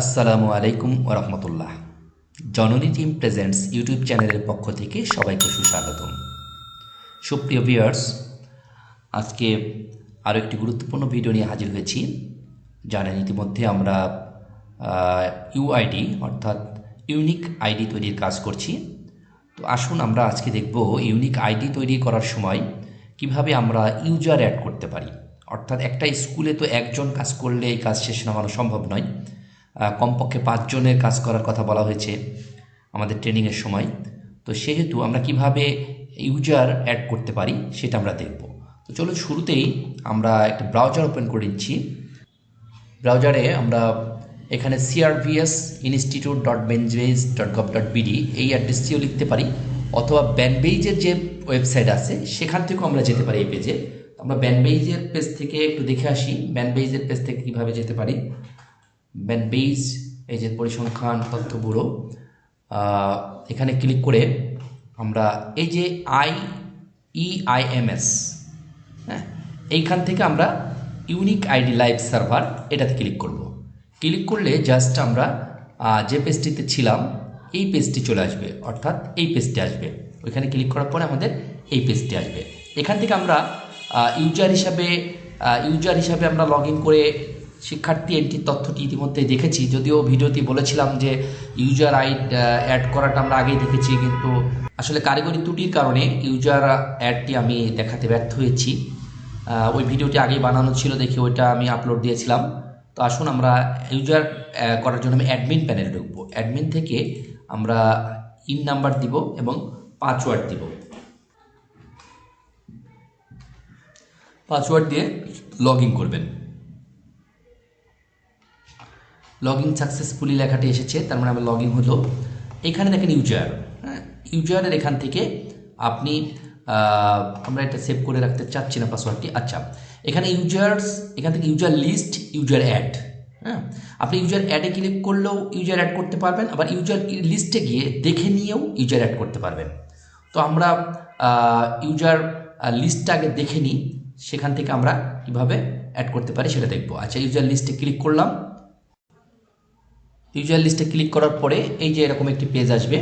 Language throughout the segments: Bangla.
আসসালামু আলাইকুম ওরহমতুল্লাহ জননী টিম প্রেজেন্টস ইউটিউব চ্যানেলের পক্ষ থেকে সবাইকে সুস্বাগতম। সুপ্রিয় ভিউয়ার্স, আজকে আরও একটি গুরুত্বপূর্ণ ভিডিও নিয়ে হাজির হয়েছি জানেন ইতিমধ্যে আমরা ইউআইডি অর্থাৎ ইউনিক আইডি তৈরির কাজ করছি। তো আসুন আমরা আজকে দেখব ইউনিক আইডি তৈরি করার সময় কীভাবে আমরা ইউজার অ্যাড করতে পারি। অর্থাৎ একটা স্কুলে তো একজন কাজ করলে এই কাজ শেষ নামানো সম্ভব নয়। কমপক্ষে পাঁচজনের কাজ করার কথা বলা হয়েছে আমাদের ট্রেনিংয়ের সময়। তো সেহেতু আমরা কীভাবে ইউজার অ্যাড করতে পারি সেটা আমরা দেখব। তো চলো শুরুতেই আমরা একটা ব্রাউজার ওপেন করে নিচ্ছি। ব্রাউজারে আমরা এখানে CRVS institute dot BANBEIS dot gov dot BD এই অ্যাড্রেসটিও লিখতে পারি, অথবা ব্যানবেইজের যে ওয়েবসাইট আছে সেখান থেকেও আমরা যেতে পারি এই পেজে। আমরা ব্যানবেইজের পেজ থেকে একটু দেখে আসি ব্যানবেইজের পেজ থেকে কীভাবে যেতে পারি। ব্যানবেইজ এই যে পরিসংখ্যান তথ্য ব্যুরো এখানে ক্লিক করে আমরা এই যে I E I M S হ্যাঁ এইখান থেকে আমরা ইউনিক আইডি লাইভ সার্ভার এটাতে ক্লিক করব। ক্লিক করলে জাস্ট আমরা যে পেজটিতে ছিলাম, এই পেজটি চলে আসবে, অর্থাৎ এই পেজটি আসবে। ওইখানে ক্লিক করার পরে আমাদের এই পেজটি আসবে। এখান থেকে আমরা ইউজার হিসাবে ইউজার হিসাবে আমরা লগ করে শিক্ষার্থী এন্ট্রির তথ্যটি ইতিমধ্যে দেখেছি। যদিও ভিডিওটি বলেছিলাম যে ইউজার আইড অ্যাড করাটা আমরা আগেই দেখেছি, কিন্তু আসলে কারিগরি ত্রুটির কারণে ইউজার অ্যাডটি আমি দেখাতে ব্যর্থ হয়েছি। ওই ভিডিওটি আগেই বানানো ছিল, দেখে ওইটা আমি আপলোড দিয়েছিলাম। তো আসুন আমরা ইউজার করার জন্য আমি অ্যাডমিন প্যানেলে ঢুকবো। অ্যাডমিন থেকে আমরা ইন নাম্বার দিব এবং পাসওয়ার্ড দিব। পাসওয়ার্ড দিয়ে লগ ইন করবেন। লগ সাকসেসফুলি লেখাটি এসেছে, তার মানে আমার লগ হলো। এখানে দেখেন ইউজার হ্যাঁ ইউজারের এখান থেকে আপনি আমরা এটা সেভ করে রাখতে চাচ্ছি না পাসওয়ার্ডটি আচ্ছা এখানে ইউজার্স এখান থেকে ইউজার লিস্ট ইউজার অ্যাড হ্যাঁ আপনি ইউজার অ্যাডে ক্লিক করলেও ইউজার অ্যাড করতে পারবেন, আবার ইউজার লিস্টে গিয়ে দেখে নিয়েও ইউজার অ্যাড করতে পারবেন। তো আমরা ইউজার লিস্টটা আগে দেখে নিই, সেখান থেকে আমরা কীভাবে অ্যাড করতে পারি সেটা দেখব। আচ্ছা ইউজার লিস্টে ক্লিক করলাম ইউজার লিস্টে ক্লিক করার পরে এই যে এরকম একটি পেজ আসবে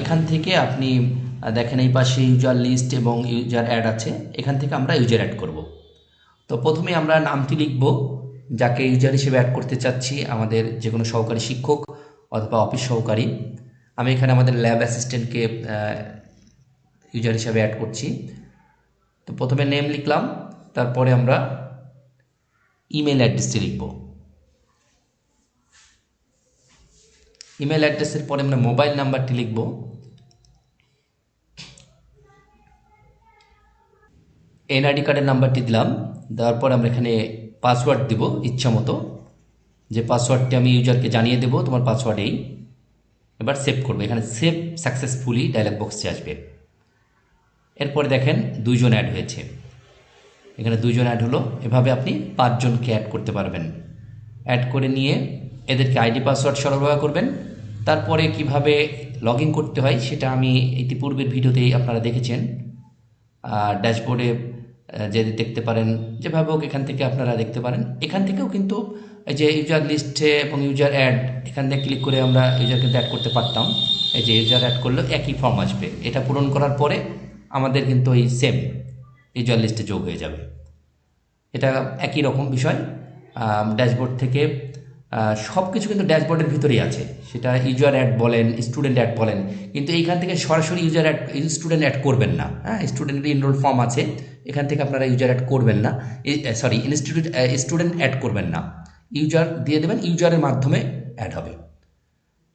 এখান থেকে আপনি দেখেন এই পাশে ইউজার লিস্ট এবং ইউজার অ্যাড আছে, এখান থেকে আমরা ইউজার অ্যাড করব। তো প্রথমে আমরা নামটি লিখব, যাকে ইউজার হিসেবে অ্যাড করতে চাচ্ছি, আমাদের যে কোনো সহকারী শিক্ষক অথবা অফিস সহকারী। আমি এখানে আমাদের ল্যাব অ্যাসিস্ট্যান্টকে ইউজার হিসাবে অ্যাড করছি। তো প্রথমে নেম লিখলাম, তারপরে আমরা ইমেল অ্যাড্রেসটি লিখব। ইমেল অ্যাড্রেসের পরে আমরা মোবাইল নাম্বারটি লিখব। এনআইডি কার্ডের নাম্বারটি দিলাম। দেওয়ার পর আমরা এখানে পাসওয়ার্ড দিব ইচ্ছা মতো। যে পাসওয়ার্ডটি আমি ইউজারকে জানিয়ে দেবো, তোমার পাসওয়ার্ড এই। এবার সেভ করব। এখানে সেভ সাকসেসফুলি ডায়লগ বক্সে আসবে। এরপরে দেখেন দুইজন অ্যাড হয়েছে। এখানে দুইজন অ্যাড হলো। এভাবে আপনি পাঁচজনকে অ্যাড করতে পারবেন। অ্যাড করে নিয়ে এদেরকে আইডি পাসওয়ার্ড সরবরাহ করবেন। তারপরে কীভাবে লগ করতে হয় সেটা আমি ইতিপূর্বের ভিডিওতেই আপনারা দেখেছেন। ড্যাশবোর্ডে যে দেখতে পারেন, যেভাবে হোক এখান থেকে আপনারা দেখতে পারেন। এখান থেকেও কিন্তু এই যে ইউজার লিস্টে এবং ইউজার অ্যাড এখান থেকে ক্লিক করে আমরা ইউজার কিন্তু অ্যাড করতে পারতাম। এই যে ইউজার অ্যাড করলে একই ফর্ম আসবে। এটা পূরণ করার পরে আমাদের কিন্তু এই সেম ইউজার লিস্টে যোগ হয়ে যাবে। এটা একই রকম বিষয়। ড্যাশবোর্ড থেকে সব কিছু কিন্তু ড্যাশবোর্ডের ভিতরেই আছে। সেটা ইউজার অ্যাড বলেন স্টুডেন্ট অ্যাড বলেন, কিন্তু এইখান থেকে সরাসরি ইউজার অ্যাড স্টুডেন্ট অ্যাড করবেন না। হ্যাঁ স্টুডেন্টের ইনরোল ফর্ম আছে, এখান থেকে আপনারা ইউজার অ্যাড করবেন না। সরি ইনস্টিটিউট স্টুডেন্ট অ্যাড করবেন না। ইউজার দিয়ে দেবেন ইউজারের মাধ্যমে অ্যাড হবে।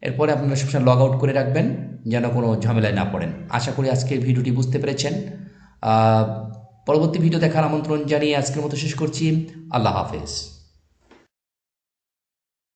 এরপরে আপনারা সবসময় লগ আউট করে রাখবেন, যেন কোনো ঝামেলায় না পড়েন। আশা করি আজকের ভিডিওটি বুঝতে পেরেছেন। পরবর্তী ভিডিও দেখার আমন্ত্রণ জানিয়ে আজকের মতো শেষ করছি। আল্লাহ হাফেজ।